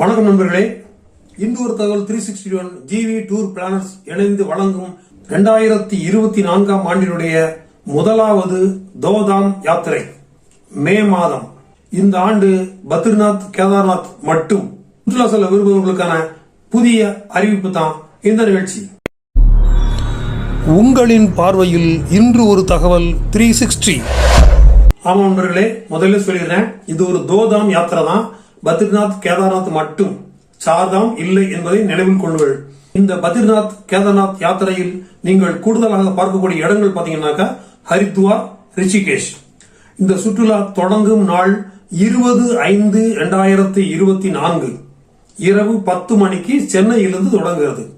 வணக்கம் நண்பர்களே. இன்று ஒரு தகவல் three sixty one GV tour planners இணைந்து வழங்கும் இரண்டாயிரத்தி இருபத்தி நான்காம் ஆண்டினுடைய முதலாவது தோதாம் யாத்திரை மே மாதம். இந்த ஆண்டு பத்ரிநாத் கேதார்நாத் மட்டும். சுற்றுலா செல்ல விரும்புவர்களுக்கான புதிய அறிவிப்பு தான் இந்த நிகழ்ச்சி. உங்களின் பார்வையில் இன்று ஒரு தகவல் த்ரீ சிக்ஸ்டி ஆமாம் நண்பர்களே முதல்ல சொல்லிடுறேன். இது ஒரு தோதாம் யாத்திரை தான். பத்ரிநாத் கேதார்நாத் மட்டும் சார்தாம் இல்லை என்பதை நினைவில் கொள்ளுங்கள். இந்த பத்ரிநாத் கேதார்நாத் யாத்திரையில் நீங்கள் கூடுதலாக பார்க்கக்கூடிய இடங்கள் பார்த்தீங்கன்னாக்கா ஹரித்வார் ரிஷிகேஷ். இந்த சுற்றுலா தொடங்கும் நாள் இருபது ஐந்து இரண்டாயிரத்தி இருபத்தி நான்கு. இரவு பத்து மணிக்கு சென்னையிலிருந்து தொடங்குகிறது.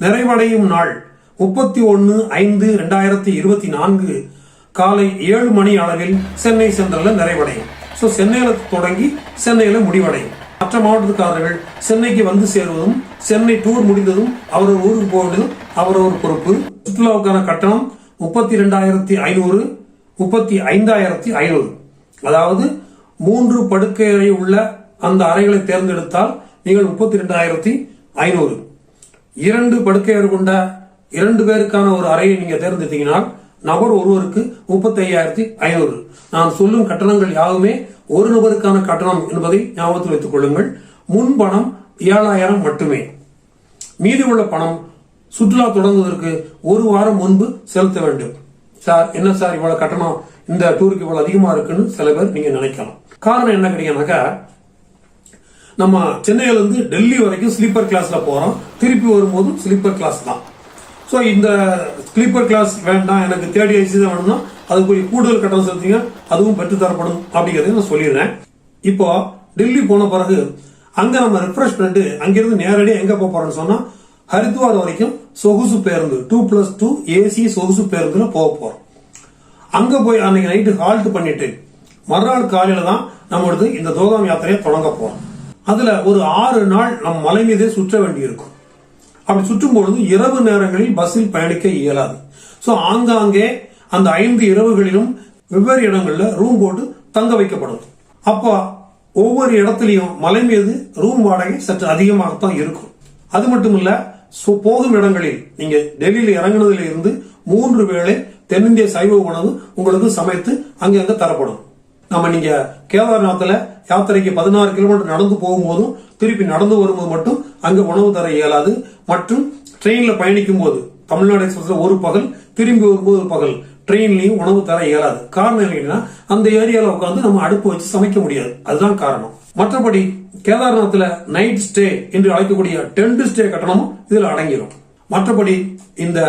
நிறைவடையும் நாள் முப்பத்தி ஒன்னு ஐந்து ரெண்டாயிரத்தி இருபத்தி நான்கு. காலை ஏழு மணி அளவில் சென்னை சென்ட்ரல்ல நிறைவடையும். ஸோ சென்னையில தொடங்கி சென்னையில முடிவடையும். மற்ற மாவட்டத்துக்காரர்கள் சென்னைக்கு வந்து சேருவதும் சென்னை டூர் முடிந்ததும் அவரவர் ஊருக்கு போவதும் அவரவர் பொறுப்பு. சுற்றுலாவுக்கான கட்டணம் முப்பத்தி ரெண்டாயிரத்தி ஐநூறு முப்பத்தி ஐந்தாயிரத்தி ஐநூறு. அதாவது மூன்று படுக்கை உள்ள அந்த அறைகளை தேர்ந்தெடுத்தால் நீங்கள் முப்பத்தி ரெண்டாயிரத்தி ஐநூறு. இரண்டு படுக்கை கொண்ட இரண்டு பேருக்கான ஒரு அறையை நீங்க தேர்ந்தெடுத்தீங்கன்னா நபர் ஒருவருக்கு முப்பத்தி ஐயாயிரத்தி ஐநூறு. நான் சொல்லும் கட்டணங்கள் யாவுமே ஒரு நபருக்கான கட்டணம் என்பதை ஞாபகத்தில் வைத்துக் கொள்ளுங்கள். முன் பணம் ஏழாயிரம் மட்டுமே. மீதி உள்ள பணம் சுற்றுலா தொடங்குவதற்கு ஒரு வாரம் முன்பு செலுத்த வேண்டும். சார் என்ன சார் இவ்வளவு கட்டணம்? இந்த டூருக்கு இவ்வளவு அதிகமா இருக்குன்னு சில பேர் நீங்க நினைக்கலாம். காரணம் என்ன கிடையாதுனாக்கா நம்ம சென்னையில இருந்து டெல்லி வரைக்கும் ஸ்லீப்பர் கிளாஸ்ல போறோம். திருப்பி வரும்போதும் ஸ்லீப்பர் கிளாஸ் தான். ஸோ இந்த ஸ்லீப்பர் கிளாஸ் வேண்டாம் எனக்கு தேர்ட் ஏசி தான் வேணும்னா அதுக்குரிய கூடுதல் கட்டணம் செலுத்திங்க அதுவும் பெற்றுத்தரப்படும் அப்படிங்கிறதையும் நான் சொல்லிடுறேன். இப்போ டெல்லி போன பிறகு அங்கே நம்ம ரெஃப்ரெஷ் பண்ணிட்டு அங்கேருந்து நேரடியாக எங்கே போக போறோம்னு சொன்னால் ஹரித்வார் வரைக்கும் சொகுசு பேருந்து டூ பிளஸ் டூ ஏசி சொகுசு பேருந்துல போக போகிறோம் அங்கே போய் அன்னைக்கு நைட்டு ஹால்ட் பண்ணிட்டு மறுநாள் காலையில் தான் நம்மளது இந்த தோதாம் யாத்திரையை தொடங்க போகிறோம் அதில் ஒரு ஆறு நாள் நம் மலை மீதே சுற்ற வேண்டி இருக்கும் அப்படி சுற்றும் பொழுது இரவு நேரங்களில் பஸ்ஸில் பயணிக்க இயலாது. ஸோ ஆங்காங்கே அந்த ஐந்து இரவுகளிலும் வெவ்வேறு இடங்கள்ல ரூம் போட்டு தங்க வைக்கப்படும் அப்போ ஒவ்வொரு இடத்துலையும் மலை மீது ரூம் வாடகை சற்று அதிகமாகத்தான் இருக்கும். அது மட்டும் இல்ல போகும் இடங்களில் நீங்க டெல்லியில் இறங்குனதுல இருந்து மூன்று வேளை தென்னிந்திய சைவ உணவு உங்களுக்கு சமைத்து அங்கங்க தரப்படும். நம்ம நீங்க கேதார்நாத்தில் யாத்திரைக்கு பதினாறு கிலோமீட்டர் நடந்து போகும்போதும் திருப்பி நடந்து வரும்போது மட்டும் அங்கே உணவு தர இயலாது. மற்றும் ட்ரெயினில் பயணிக்கும் போது தமிழ்நாடு எக்ஸ்பிரஸ்ல ஒரு பகல் திரும்பி வரும்போது ஒரு பகல் ட்ரெயின்லையும் உணவு தர இயலாது. காரணம் என்னன்னா அந்த ஏரியாவில் உட்காந்து நம்ம அடுப்பு வச்சு சமைக்க முடியாது. அதுதான் காரணம். மற்றபடி கேதார்நாத்தில் நைட் ஸ்டே என்று அழைக்கக்கூடிய டென்ட் ஸ்டே கட்டணமும் இதில் அடங்கிடும் மற்றபடி இந்த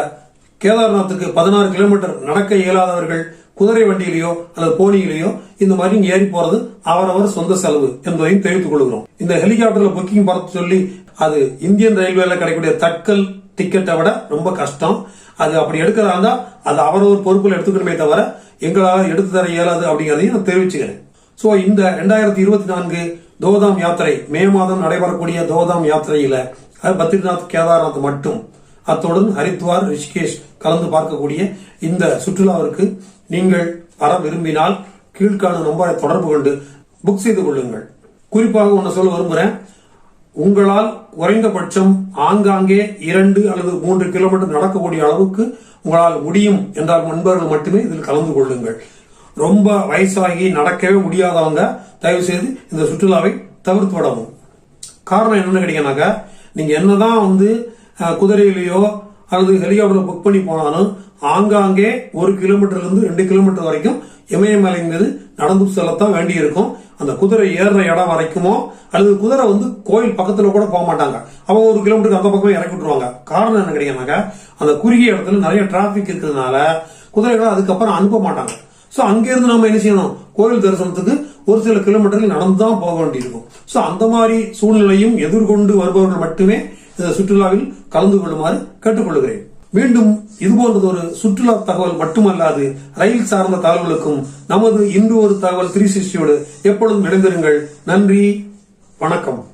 கேதார்நாத்துக்கு பதினாறு கிலோமீட்டர் நடக்க இயலாதவர்கள் குதிரை வண்டியிலேயோ அல்லது போனியிலேயோ இந்த மாதிரி இங்க ஏறி போறது அவரவர் சொந்த செலவு என்பதையும் தெரிவித்துக் கொள்கிறோம். இந்த ஹெலிகாப்டர்ல புக்கிங் பார்த்து சொல்லி அது இந்தியன் ரயில்வேல கிடைக்கக்கூடிய தட்கல் டிக்கெட்டை விட ரொம்ப கஷ்டம். அது அப்படி எடுக்கிறதா இருந்தா அது அவரவர் பொறுப்புல எடுத்துக்கணுமே தவிர எங்களால் எடுத்து தர இயலாது அப்படிங்கிறதையும் நான் தெரிவிச்சுக்கிறேன். சோ இந்த ரெண்டாயிரத்தி இருபத்தி நான்கு தோதாம் யாத்திரை மே மாதம் நடைபெறக்கூடிய தோதாம் யாத்திரையில பத்ரிநாத் கேதார்நாத் மட்டும் அத்துடன் ஹரித்வார் ரிஷிகேஷ் கலந்து பார்க்கக்கூடிய இந்த சுற்றுலாவிற்கு நீங்கள் வர விரும்பினால் கீழ்காணும் நம்பரை தொடர்பு கொண்டு புக் செய்து கொள்ளுங்கள். குறிப்பாக ஒன்று சொல்ல விரும்புகிறேன் உங்களால் குறைந்தபட்சம் ஆங்காங்கே இரண்டு அல்லது மூன்று கிலோமீட்டர் நடக்கக்கூடிய அளவுக்கு உங்களால் முடியும் என்றால் நண்பர்கள் மட்டுமே இதில் கலந்து கொள்ளுங்கள். ரொம்ப வயசாகி நடக்கவே முடியாதவங்க தயவு செய்து இந்த சுற்றுலாவை தவிர்த்து விடவும். காரணம் என்னன்னு கேட்டீங்கன்னாக்கா நீங்க என்னதான் வந்து குதிரையிலேயோ அல்லது ஹெலிகாப்டர் புக் பண்ணி போனாலும் ஆங்காங்கே ஒரு கிலோமீட்டர்ல இருந்து ரெண்டு கிலோமீட்டர் வரைக்கும் இமயமலை மீது நடந்து செல்லத்தான் வேண்டி இருக்கும் அந்த குதிரை ஏறுற இடம் வரைக்குமோ அல்லது குதிரை வந்து கோயில் பக்கத்துல கூட போக மாட்டாங்க. அவங்க ஒரு கிலோமீட்டருக்கு அந்த பக்கமே இறக்கி விட்டுருவாங்க. காரணம் என்ன கிடையாதுனாக்கா அந்த குறுகிய இடத்துல நிறைய டிராபிக் இருக்கிறதுனால குதிரைகளை அதுக்கப்புறம் அனுப்ப மாட்டாங்க. ஸோ அங்கிருந்து நம்ம என்ன செய்யணும்? கோயில் தரிசனத்துக்கு ஒரு சில கிலோமீட்டர்கள் நடந்து தான் போக வேண்டியிருக்கும். ஸோ அந்த மாதிரி சூழ்நிலையும் எதிர்கொண்டு வருபவர்கள் மட்டுமே சுற்றுலாவில் கலந்து கொள்ளுமாறு கேட்டுக்கொள்கிறேன். மீண்டும் இதுபோன்றது ஒரு சுற்றுலா தகவல் மட்டுமல்லாது ரயில் சார்ந்த தகவல்களுக்கும் நமது இன்று ஒரு தகவல் த்ரீ சிக்ஸ்டியோடு எப்பொழுதும் இணைந்திருங்கள். நன்றி வணக்கம்.